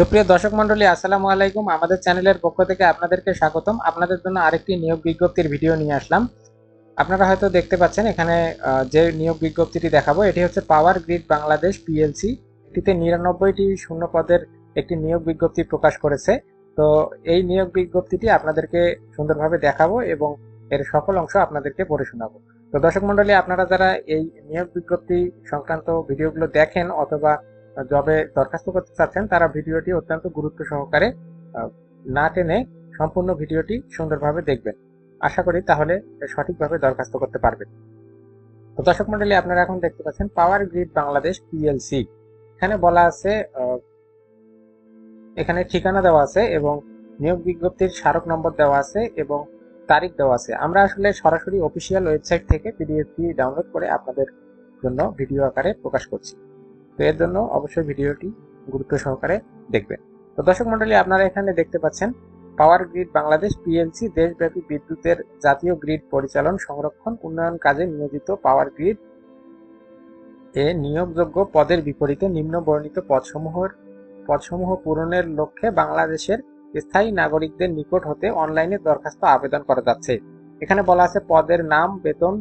সুপ্রিয় দর্শক মন্ডলী আসসালামু আলাইকুম। আমাদের চ্যানেলের পক্ষ থেকে আপনাদেরকে স্বাগতম। আপনাদের জন্য আরেকটি নিয়োগ বিজ্ঞপ্তির ভিডিও নিয়ে আসলাম। আপনারা হয়তো দেখতে পাচ্ছেন এখানে যে নিয়োগ বিজ্ঞপ্তিটি দেখাবো, এটি হচ্ছে পাওয়ার গ্রিড বাংলাদেশ পিএলসি। এটিতে নিরানব্বইটি শূন্য পদের একটি নিয়োগ বিজ্ঞপ্তি প্রকাশ করেছে। তো এই নিয়োগ বিজ্ঞপ্তিটি আপনাদেরকে সুন্দরভাবে দেখাবো এবং এর সকল অংশ আপনাদেরকে পড়ে শোনাবো। তো দর্শক মন্ডলী আপনারা যারা এই নিয়োগ বিজ্ঞপ্তি সংক্রান্ত ভিডিওগুলো দেখেন অথবা জবে দরখাস্ত করতে চাচ্ছেন, তারা ভিডিওটি অত্যন্ত গুরুত্ব সহকারে না টেনে সম্পূর্ণ ভিডিওটি সুন্দরভাবে দেখবেন। আশা করি তাহলে সঠিকভাবে দরখাস্ত করতে পারবেন। দর্শক মন্ডলী, আপনারা এখন দেখতে পাচ্ছেন পাওয়ার গ্রিড বাংলাদেশ পিএলসি এখানে বলা আছে এখানে ঠিকানা দেওয়া আছে এবং নিয়োগ বিজ্ঞপ্তির স্মারক নম্বর দেওয়া আছে এবং তারিখ দেওয়া আছে। আমরা আসলে সরাসরি অফিসিয়াল ওয়েবসাইট থেকে পিডিএফটি ডাউনলোড করে আপনাদের জন্য ভিডিও আকারে প্রকাশ করছি। এর জন্য অবশ্যই ভিডিওটি গুরুত্ব সহকারে দেখবেন। তো দর্শক মন্ডলী, আপনারা এখানে দেখতে পাচ্ছেন পাওয়ার গ্রিড বাংলাদেশ পিএলসি দেশব্যাপী বিদ্যুতের জাতীয় গ্রিড পরিচালন সংরক্ষণ উন্নয়ন কাজে নিয়োজিত পাওয়ার গ্রিড এ নিয়োগযোগ্য পদের বিপরীতে নিম্ন বর্ণিত পদসমূহের, পদসমূহ পূরণের লক্ষ্যে বাংলাদেশের স্থায়ী নাগরিকদের নিকট হতে অনলাইনে দরখাস্ত আবেদন করা যাচ্ছে। এখানে বলা আছে পদের নাম, বেতন,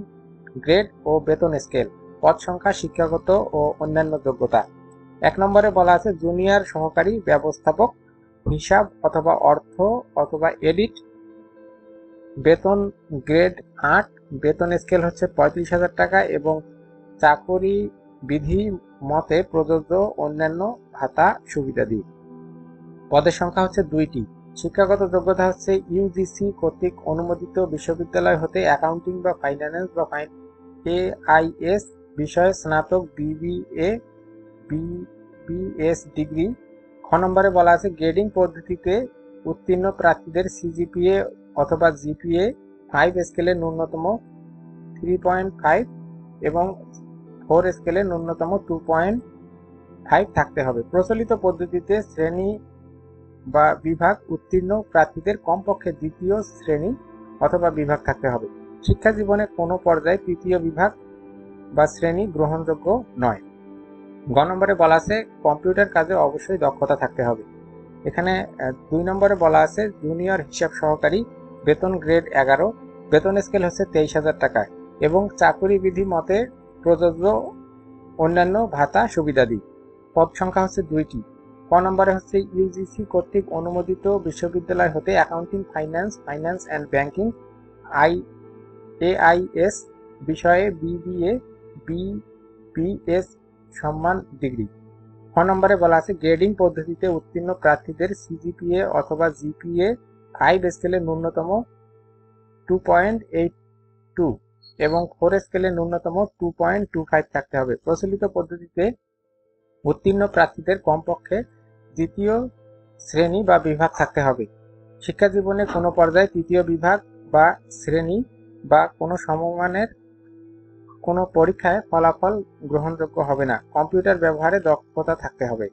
গ্রেড ও বেতন স্কেল। পদ সংখ্যা, শিক্ষাগত ও অন্যান্য যোগ্যতা। এক নম্বরে বলা আছে, জুনিয়র সহকারী ব্যবস্থাপক, হিসাব অথবা অর্থ অথবা এডিট, বেতন গ্রেড আট, বেতন স্কেল হচ্ছে পঁয়ত্রিশ হাজার টাকা এবং চাকরি বিধি মতে প্রযোজ্য অন্যান্য ভাতা সুবিধাদি পদের সংখ্যা হচ্ছে দুইটি। শিক্ষাগত যোগ্যতা হচ্ছে ইউজিসি কর্তৃক অনুমোদিত বিশ্ববিদ্যালয় হতে অ্যাকাউন্টিং বা ফাইন্যান্স বা এআইএস বিষয়ে স্নাতক বিবিএ বিবিএস ডিগ্রি। খ নম্বরে বলা আছে, গ্রেডিং পদ্ধতিতে উত্তীর্ণ প্রার্থীদের সিজিপিএ অথবা জিপিএ ফাইভ স্কেলের ন্যূনতম থ্রি পয়েন্ট ফাইভ এবং ফোর স্কেলের ন্যূনতম টু পয়েন্ট ফাইভ থাকতে হবে। প্রচলিত পদ্ধতিতে শ্রেণি বা বিভাগ উত্তীর্ণ প্রার্থীদের কমপক্ষে দ্বিতীয় শ্রেণি অথবা বিভাগ থাকতে হবে। শিক্ষা জীবনে কোনো পর্যায়ে তৃতীয় বিভাগ বা শ্রেণি গ্রহণযোগ্য নয়। গ নম্বরে বলা আছে, কম্পিউটার কাজে অবশ্যই দক্ষতা থাকতে হবে। এখানে দুই নম্বরে বলা আছে, জুনিয়র হিসাব সহকারী, বেতন গ্রেড এগারো, বেতন স্কেল হচ্ছে তেইশ হাজার টাকা এবং চাকুরি বিধি মতে প্রযোজ্য অন্যান্য ভাতা সুবিধাদি পদ সংখ্যা হচ্ছে দুইটি। ক নম্বরে হচ্ছে, ইউজিসি কর্তৃক অনুমোদিত বিশ্ববিদ্যালয় হতে accounting, finance finance and banking, I AIS বিষয়ে বিবিএ বিপিএস সম্মান ডিগ্রি। খ নম্বরে বলা আছে, গ্রেডিং পদ্ধতিতে উত্তীর্ণ প্রার্থীদের সিজিপিএ অথবা জিপিএ ফাইভ স্কেলের ন্যূনতম টু পয়েন্ট এইট টু এবং ফোর স্কেলের ন্যূনতম টু পয়েন্ট টু ফাইভ থাকতে হবে। প্রচলিত পদ্ধতিতে উত্তীর্ণ প্রার্থীদের কমপক্ষে দ্বিতীয় শ্রেণি বা বিভাগ থাকতে হবে। শিক্ষা জীবনে কোনো পর্যায়ে তৃতীয় বিভাগ বা শ্রেণি বা কোনো সমমানের কোনো পরীক্ষায় ফলাফল গ্রহণযোগ্য হবে না। কম্পিউটার ব্যবহারে দক্ষতা থাকতে হবে।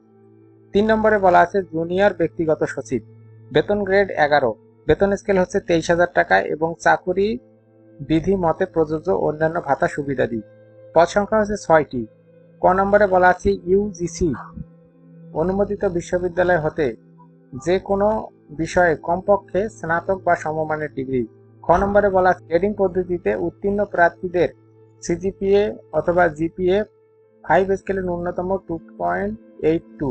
তিন নম্বরে বলা আছে, জুনিয়র ব্যক্তিগত সচিব। বেতন গ্রেড এগারো। বেতন স্কেল হচ্ছে তেইশ হাজার টাকা এবং চাকুরি বিধি মতে প্রযোজ্য অন্যান্য ভাতা সুবিধাদি পদ সংখ্যা হচ্ছে ছয়টি। ক নম্বরে বলা আছে ইউজিসি অনুমোদিত বিশ্ববিদ্যালয় হতে যে কোনো বিষয়ে কমপক্ষে স্নাতক বা সমমানের ডিগ্রি। খ নম্বরে বলা আছে গ্রেডিং পদ্ধতিতে উত্তীর্ণ প্রার্থীদের সিজিপিএ অথবা জিপিএ ফাইভ স্কেলের ন্যূনতম টু পয়েন্ট এইট টু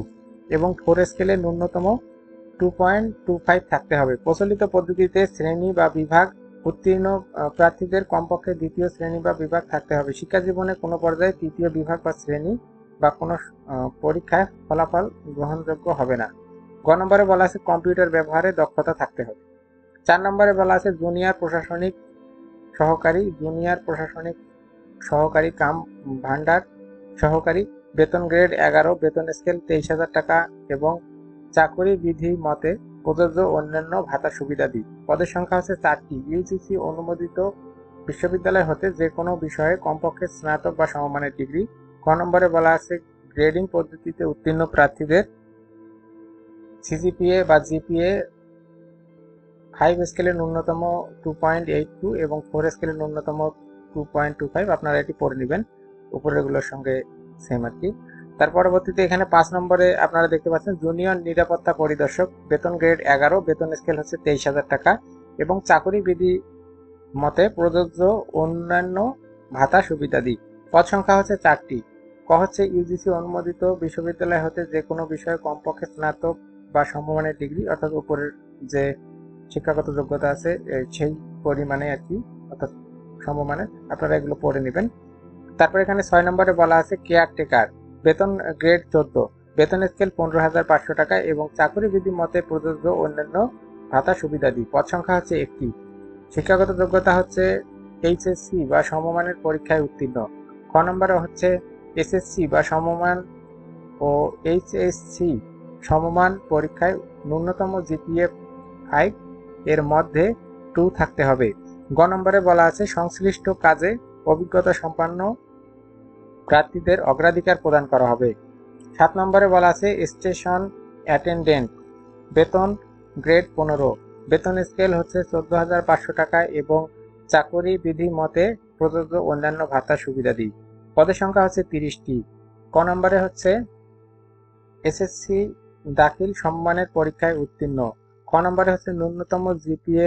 এবং ফোর স্কেলের ন্যূনতম টু পয়েন্ট টু ফাইভ থাকতে হবে। প্রচলিত পদ্ধতিতে শ্রেণি বা বিভাগ উত্তীর্ণ প্রার্থীদের কমপক্ষে দ্বিতীয় শ্রেণি বা বিভাগ থাকতে হবে। শিক্ষা জীবনে কোনো পর্যায়ে তৃতীয় বিভাগ বা শ্রেণি বা কোনো পরীক্ষায় ফলাফল গ্রহণযোগ্য হবে না। গ নম্বরে বলা আছে কম্পিউটার ব্যবহারে দক্ষতা থাকতে হবে। চার নম্বরে বলা আছে জুনিয়র প্রশাসনিক সহকারী, জুনিয়র প্রশাসনিক সহকারী কাম ভান্ডার সহকারী বেতন গ্রেড এগারো, বেতন স্কেল তেইশ হাজার টাকা এবং চাকরি বিধি মতে প্রযোজ্য অন্যান্য ভাতা সুবিধাদি পদের সংখ্যা হচ্ছে চারটি। ইউজিসি অনুমোদিত বিশ্ববিদ্যালয় হতে যে কোনো বিষয়ে কমপক্ষে স্নাতক বা সমমানের ডিগ্রি। ক নম্বরে বলা আছে, গ্রেডিং পদ্ধতিতে উত্তীর্ণ প্রার্থীদের সিজিপিএ বা জিপিএ ফাইভ স্কেলের ন্যূনতম টু পয়েন্ট এইট টু এবং ফোর স্কেলের ন্যূনতম টু পয়েন্ট টু ফাইভ আপনারা এটি পড়ে নেবেন। উপরেগুলোর সঙ্গে সেম আর কি। তার পরবর্তীতে এখানে পাঁচ নম্বরে আপনারা দেখতে পাচ্ছেন জুনিয়র নিরাপত্তা পরিদর্শক, বেতন গ্রেড এগারো, বেতন স্কেল হচ্ছে তেইশ হাজার টাকা এবং চাকরি বিধি মতে প্রযোজ্য অন্যান্য ভাতা সুবিধাদি পদ সংখ্যা হচ্ছে চারটি। ক হচ্ছে ইউজিসি অনুমোদিত বিশ্ববিদ্যালয় হতে যে কোনো বিষয়ে কমপক্ষে স্নাতক বা সমমানের ডিগ্রি অর্থাৎ উপরের যে শিক্ষাগত যোগ্যতা আছে সেই পরিমাণে আর কি, অর্থাৎ সমমানের আপনারা এগুলো পড়ে নেবেন। তারপর এখানে ছয় নম্বরে বলা আছে কেয়ার টেকার বেতন গ্রেড চোদ্দ। বেতন স্কেল পনেরো হাজার পাঁচশো টাকা এবং চাকরি বিধি মতে প্রযোজ্য অন্যান্য ভাতা সুবিধাদি পদ সংখ্যা হচ্ছে একটি। শিক্ষাগত যোগ্যতা হচ্ছে এইচএসসি বা সমমানের পরীক্ষায় উত্তীর্ণ। ক নম্বরে হচ্ছে এসএসসি বা সমমান ও এইচএসসি সমমান পরীক্ষায় ন্যূনতম জিপিএ ফাইভ এর মধ্যে টু থাকতে হবে। গ নম্বরে বলা আছে, সংশ্লিষ্ট কাজে অভিজ্ঞতা সম্পন্ন প্রার্থীদের অগ্রাধিকার প্রদান করা হবে। সাত নম্বরে বলা আছে, স্টেশন অ্যাটেন্ডেন্ট, বেতন গ্রেড পনেরো। বেতন স্কেল হচ্ছে চোদ্দ হাজার পাঁচশো টাকা এবং চাকরি বিধি মতে প্রযোজ্য অন্যান্য ভাতা সুবিধাদি পদের সংখ্যা হচ্ছে তিরিশটি। ক নম্বরে হচ্ছে, এসএসসি দাখিল সম্মানের পরীক্ষায় উত্তীর্ণ। ক নম্বরে হচ্ছে ন্যূনতম জিপিএ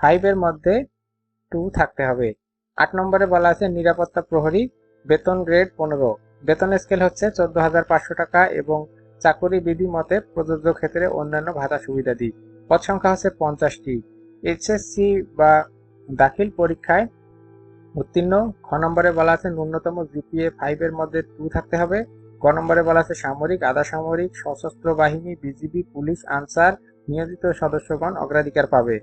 ফাইভের মধ্যে টু থাকতে হবে। আট নম্বরে বলা আছে নিরাপত্তা প্রহরী, বেতন গ্রেড পনেরো। বেতন স্কেল হচ্ছে চোদ্দ হাজার পাঁচশো টাকা এবং চাকরি বিধি মতে প্রযোজ্য ক্ষেত্রে অন্যান্য ভাতা সুবিধাদি পদ সংখ্যা হচ্ছে পঞ্চাশটি। এইচএসসি বা দাখিল পরীক্ষায় উত্তীর্ণ। খ নম্বরে বলা আছে ন্যূনতম জিপিএ ফাইভ এর মধ্যে টু থাকতে হবে। গ নম্বরে বলা আছে সামরিক, আধা সামরিক, সশস্ত্র বাহিনী, বিজিবি, পুলিশ, আনসার, নিয়োজিত সদস্যগণ অগ্রাধিকার পাবে।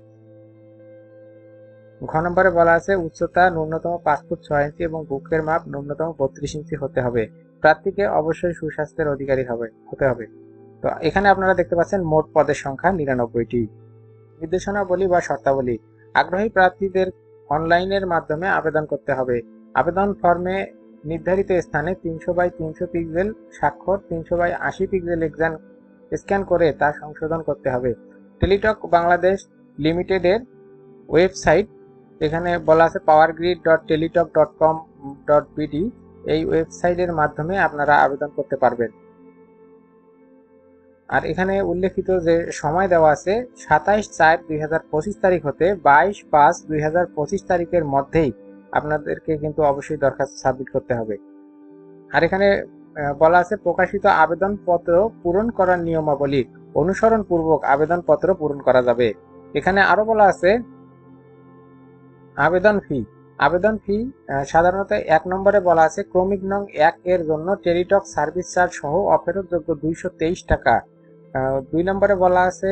ঘ নম্বরে বলা আছে, উচ্চতা ন্যূনতম পাঁচ ফুট ছয় ইঞ্চি এবং বুকের মাপ ন্যূনতম বত্রিশ ইঞ্চি হতে হবে। প্রার্থীকে অবশ্যই সুস্বাস্থ্যের অধিকারী হবে, হতে হবে। তো এখানে আপনারা দেখতে পাচ্ছেন মোট পদের সংখ্যা নিরানব্বইটি। নির্দেশনাবলী বা শর্তাবলী। আগ্রহী প্রার্থীদের অনলাইনের মাধ্যমে আবেদন করতে হবে। আবেদন ফর্মে নির্ধারিত স্থানে তিনশো বাই তিনশো পিক্সেল স্বাক্ষর, তিনশো বাই আশি পিক্সেল এক্সাম স্ক্যান করে তা সংশোধন করতে হবে। টেলিটক বাংলাদেশ লিমিটেডের ওয়েবসাইট এখানে বলা আছে power grid dot Teletalk dot com dot BD এই ওয়েবসাইটের মাধ্যমে আপনারা আবেদন করতে পারবেন। আর এখানে উল্লেখিত যে সময় দেওয়া আছে সাতাইশ চার দুই তারিখ হতে বাইশ পাঁচ দুই তারিখের মধ্যেই আপনাদেরকে কিন্তু অবশ্যই দরখাস্ত সাবমিট করতে হবে। আর এখানে বলা আছে প্রকাশিত আবেদনপত্র পূরণ করার নিয়মাবলী অনুসরণ পূর্বক আবেদনপত্র পূরণ করা যাবে। এখানে আরও বলা আছে আবেদন ফি আবেদন ফি সাধারণত এক নম্বরে বলা আছে, ক্রমিক নং এক এর জন্য টেলিটক সার্ভিস চার্জ সহ অফেরতযোগ্য দুইশো তেইশ টাকা। দুই নম্বরে বলা আছে,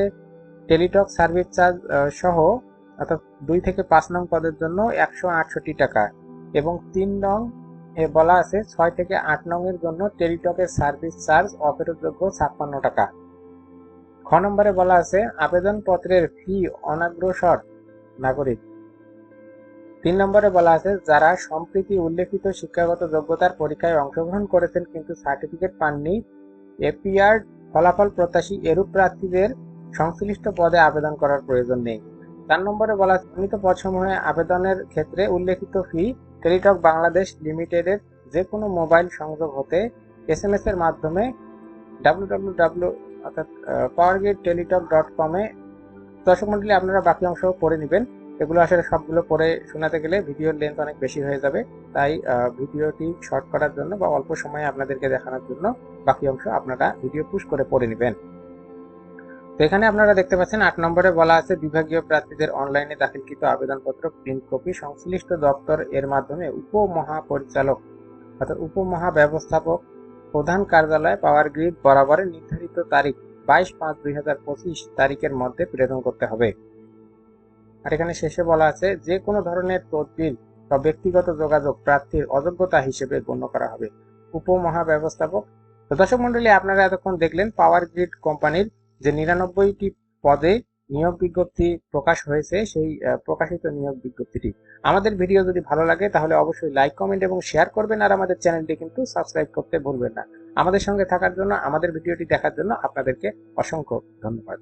টেলিটক সার্ভিস চার্জ সহ অর্থাৎ দুই থেকে পাঁচ নং পদের জন্য একশো আটষট্টি টাকা। এবং তিন নং এ বলা আছে, ছয় থেকে আট নং এর জন্য টেলিটকের সার্ভিস চার্জ অফেরতযোগ্য ছাপ্পান্ন টাকা। খ নম্বরে বলা আছে, আবেদনপত্রের ফি অনাগ্রসর নাগরিক। তিন নম্বরে বলা আছে, যারা সম্প্রীতি, উল্লেখিত শিক্ষাগত যোগ্যতার পরীক্ষায় অংশগ্রহণ করেছেন কিন্তু সার্টিফিকেট পাননি এপিআর ফলাফল প্রত্যাশী এরূপ প্রার্থীদের সংশ্লিষ্ট পদে আবেদন করার প্রয়োজন নেই। চার নম্বরে বলা উন্নীত পদসমূহে আবেদনের ক্ষেত্রে উল্লেখিত ফি টেলিটক বাংলাদেশ লিমিটেডের যে কোনো মোবাইল সংযোগ হতে এস এম এস এর মাধ্যমে ডাব্লিউ ডাব্লিউ ডাব্লিউ অর্থাৎ পাওয়ার গেট টেলিটক ডট কমে দর্শক মন্ডলী আপনারা বাকি অংশ পড়ে নেবেন। এগুলো আসলে সবগুলো পড়ে শোনাতে গেলে ভিডিওর লেন্থ অনেক বেশি হয়ে যাবে। তাই ভিডিওটি শর্ট করার জন্য বা অল্প সময়ে আপনাদেরকে দেখানোর জন্য বাকি অংশ আপনারা ভিডিও পুশ করে পড়ে নেবেন। তো এখানে আপনারা দেখতে পাচ্ছেন আট নম্বরে বলা আছে, বিভাগীয় প্রার্থীদের অনলাইনে দাখিলকৃত আবেদনপত্র প্রিন্ট কপি সংশ্লিষ্ট দপ্তর এর মাধ্যমে উপমহাপরিচালক অর্থাৎ উপমহা ব্যবস্থাপক প্রধান কার্যালয় পাওয়ার গ্রিড বরাবরের নির্ধারিত তারিখ বাইশ পাঁচ দুই তারিখের মধ্যে প্রেরণ করতে হবে। আর এখানে শেষে বলা আছে, যে কোনো ধরনের তদবির বা ব্যক্তিগত যোগাযোগ প্রার্থীর অযোগ্যতা হিসেবে গণ্য করা হবে। উপমহা ব্যবস্থাপক তো দর্শক মন্ডলী আপনারা এতক্ষণ দেখলেন পাওয়ার গ্রিড কোম্পানির যে নিরানব্বইটি পদে নিয়োগ বিজ্ঞপ্তি প্রকাশ হয়েছে, সেই প্রকাশিত নিয়োগ বিজ্ঞপ্তিটি। আমাদের ভিডিও যদি ভালো লাগে, তাহলে অবশ্যই লাইক কমেন্ট এবং শেয়ার করবেন, আর আমাদের চ্যানেলটি কিন্তু সাবস্ক্রাইব করতে ভুলবেন না। আমাদের সঙ্গে থাকার জন্য, আমাদের ভিডিওটি দেখার জন্য আপনাদেরকে অসংখ্য ধন্যবাদ।